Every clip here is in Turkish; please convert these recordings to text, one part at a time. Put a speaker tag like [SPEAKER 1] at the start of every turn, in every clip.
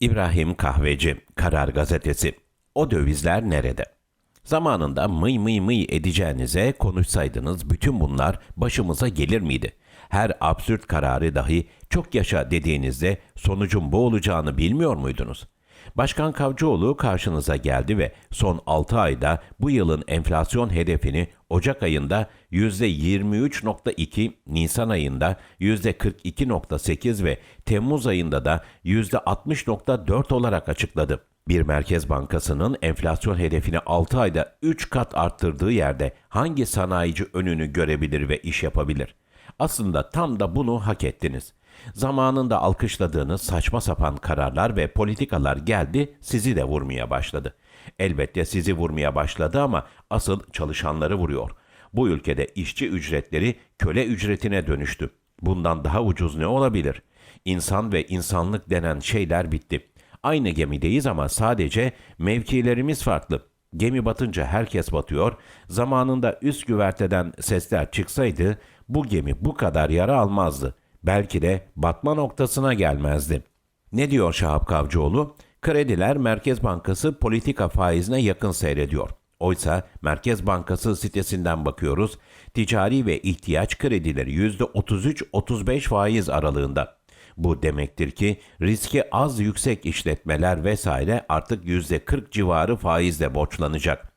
[SPEAKER 1] İbrahim Kahveci, Karar Gazetesi. O dövizler nerede? Zamanında mıy mıy mıy edeceğinize konuşsaydınız bütün bunlar başımıza gelir miydi? Her absürt kararı dahi çok yaşa dediğinizde sonucun bu olacağını bilmiyor muydunuz? Başkan Kavcıoğlu karşınıza geldi ve son 6 ayda bu yılın enflasyon hedefini Ocak ayında %23.2, Nisan ayında %42.8 ve Temmuz ayında da %60.4 olarak açıkladı. Bir merkez bankasının enflasyon hedefini 6 ayda 3 kat arttırdığı yerde hangi sanayici önünü görebilir ve iş yapabilir? Aslında tam da bunu hak ettiniz. Zamanında alkışladığınız saçma sapan kararlar ve politikalar geldi, sizi de vurmaya başladı. Elbette sizi vurmaya başladı ama asıl çalışanları vuruyor. Bu ülkede işçi ücretleri köle ücretine dönüştü. Bundan daha ucuz ne olabilir? İnsan ve insanlık denen şeyler bitti. Aynı gemideyiz ama sadece mevkilerimiz farklı. Gemi batınca herkes batıyor. Zamanında üst güverteden sesler çıksaydı bu gemi bu kadar yara almazdı. Belki de batma noktasına gelmezdi. Ne diyor Şahap Kavcıoğlu? Krediler Merkez Bankası politika faizine yakın seyrediyor. Oysa Merkez Bankası sitesinden bakıyoruz. Ticari ve ihtiyaç kredileri %33-35 faiz aralığında. Bu demektir ki riski az yüksek işletmeler vesaire artık %40 civarı faizle borçlanacak.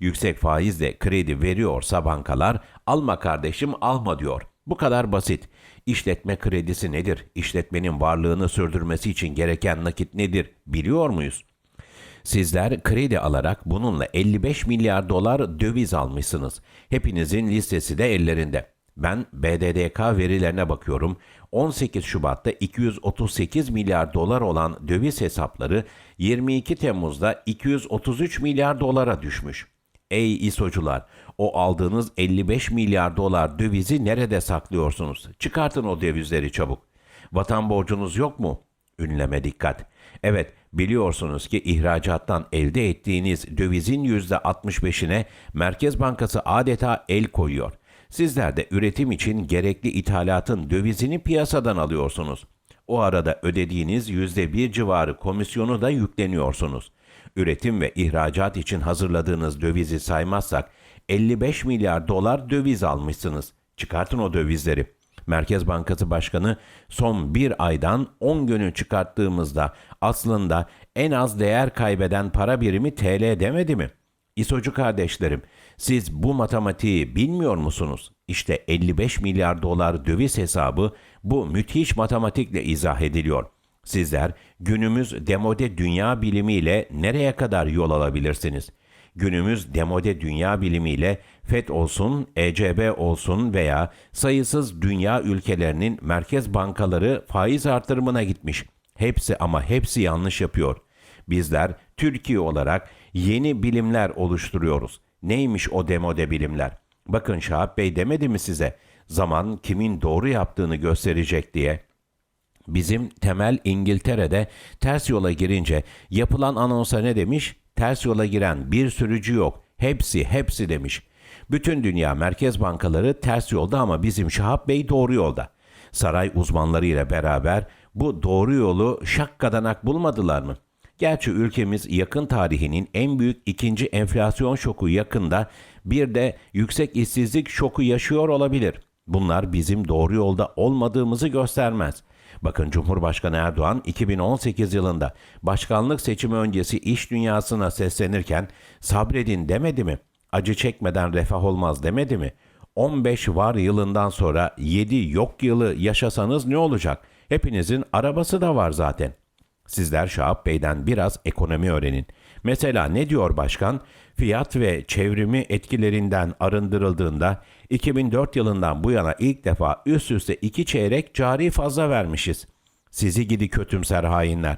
[SPEAKER 1] Yüksek faizle kredi veriyorsa bankalar alma kardeşim alma diyor. Bu kadar basit. İşletme kredisi nedir? İşletmenin varlığını sürdürmesi için gereken nakit nedir? Biliyor muyuz? Sizler kredi alarak bununla 55 milyar dolar döviz almışsınız. Hepinizin listesi de ellerinde. Ben BDDK verilerine bakıyorum. 18 Şubat'ta 238 milyar dolar olan döviz hesapları 22 Temmuz'da 233 milyar dolara düşmüş. Ey İSO'cular, o aldığınız 55 milyar dolar dövizi nerede saklıyorsunuz? Çıkartın o dövizleri çabuk. Vatan borcunuz yok mu? Ünleme dikkat. Evet, biliyorsunuz ki ihracattan elde ettiğiniz dövizin %65'ine Merkez Bankası adeta el koyuyor. Sizler de üretim için gerekli ithalatın dövizini piyasadan alıyorsunuz. O arada ödediğiniz %1 civarı komisyonu da yükleniyorsunuz. Üretim ve ihracat için hazırladığınız dövizi saymazsak 55 milyar dolar döviz almışsınız. Çıkartın o dövizleri. Merkez Bankası Başkanı son bir aydan 10 günü çıkarttığımızda aslında en az değer kaybeden para birimi TL demedi mi? İsocu kardeşlerim, siz bu matematiği bilmiyor musunuz? İşte 55 milyar dolar döviz hesabı bu müthiş matematikle izah ediliyor. Sizler günümüz demode dünya bilimiyle nereye kadar yol alabilirsiniz? Günümüz demode dünya bilimiyle FED olsun, ECB olsun veya sayısız dünya ülkelerinin merkez bankaları faiz artırımına gitmiş. Hepsi ama hepsi yanlış yapıyor. Bizler Türkiye olarak yeni bilimler oluşturuyoruz. Neymiş o demode bilimler? Bakın Şahap Bey demedi mi size? Zaman kimin doğru yaptığını gösterecek diye. Bizim temel İngiltere'de ters yola girince yapılan anonsa ne demiş? Ters yola giren bir sürücü yok. Hepsi hepsi demiş. Bütün dünya merkez bankaları ters yolda ama bizim Şahap Bey doğru yolda. Saray uzmanlarıyla beraber bu doğru yolu şakkadanak bulmadılar mı? Gerçi ülkemiz yakın tarihinin en büyük ikinci enflasyon şoku yakında bir de yüksek işsizlik şoku yaşıyor olabilir. Bunlar bizim doğru yolda olmadığımızı göstermez. Bakın Cumhurbaşkanı Erdoğan 2018 yılında başkanlık seçimi öncesi iş dünyasına seslenirken sabredin demedi mi? Acı çekmeden refah olmaz demedi mi? 15 var yılından sonra 7 yok yılı yaşasanız ne olacak? Hepinizin arabası da var zaten. Sizler Şahap Bey'den biraz ekonomi öğrenin. Mesela ne diyor başkan? Fiyat ve çevrimi etkilerinden arındırıldığında 2004 yılından bu yana ilk defa üst üste iki çeyrek cari fazla vermişiz. Sizi gidi kötümser hainler.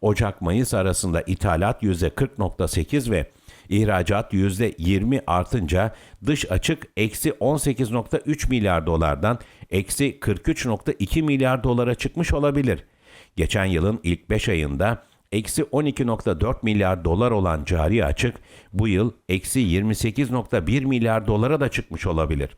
[SPEAKER 1] Ocak-Mayıs arasında ithalat %40.8 ve ihracat %20 artınca dış açık eksi 18.3 milyar dolardan eksi 43.2 milyar dolara çıkmış olabilir. Geçen yılın ilk 5 ayında eksi 12.4 milyar dolar olan cari açık bu yıl eksi 28.1 milyar dolara da çıkmış olabilir.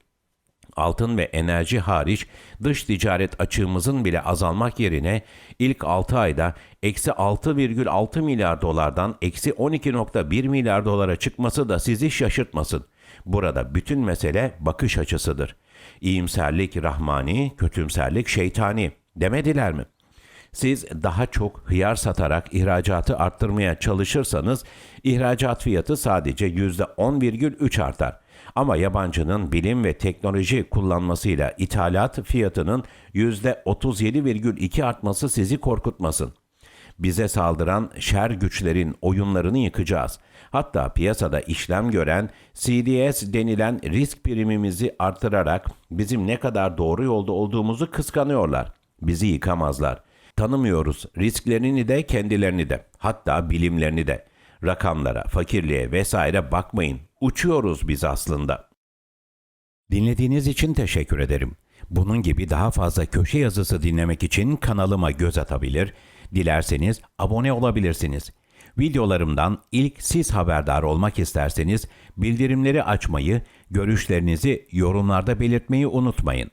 [SPEAKER 1] altın ve enerji hariç dış ticaret açığımızın bile azalmak yerine ilk 6 ayda eksi 6,6 milyar dolardan eksi 12,1 milyar dolara çıkması da sizi şaşırtmasın. Burada bütün mesele bakış açısıdır. İyimserlik rahmani, kötümserlik şeytani demediler mi? Siz daha çok hıyar satarak ihracatı arttırmaya çalışırsanız ihracat fiyatı sadece %10,3 artar. Ama yabancının bilim ve teknoloji kullanmasıyla ithalat fiyatının %37,2 artması sizi korkutmasın. Bize saldıran şer güçlerin oyunlarını yıkacağız. Hatta piyasada işlem gören CDS denilen risk primimizi artırarak bizim ne kadar doğru yolda olduğumuzu kıskanıyorlar. Bizi yıkamazlar. Tanımıyoruz risklerini de kendilerini de hatta bilimlerini de. Rakamlara, fakirliğe vesaire bakmayın. Uçuyoruz biz aslında. Dinlediğiniz için teşekkür ederim. Bunun gibi daha fazla köşe yazısı dinlemek için kanalıma göz atabilir, dilerseniz abone olabilirsiniz. Videolarımdan ilk siz haberdar olmak isterseniz bildirimleri açmayı, görüşlerinizi yorumlarda belirtmeyi unutmayın.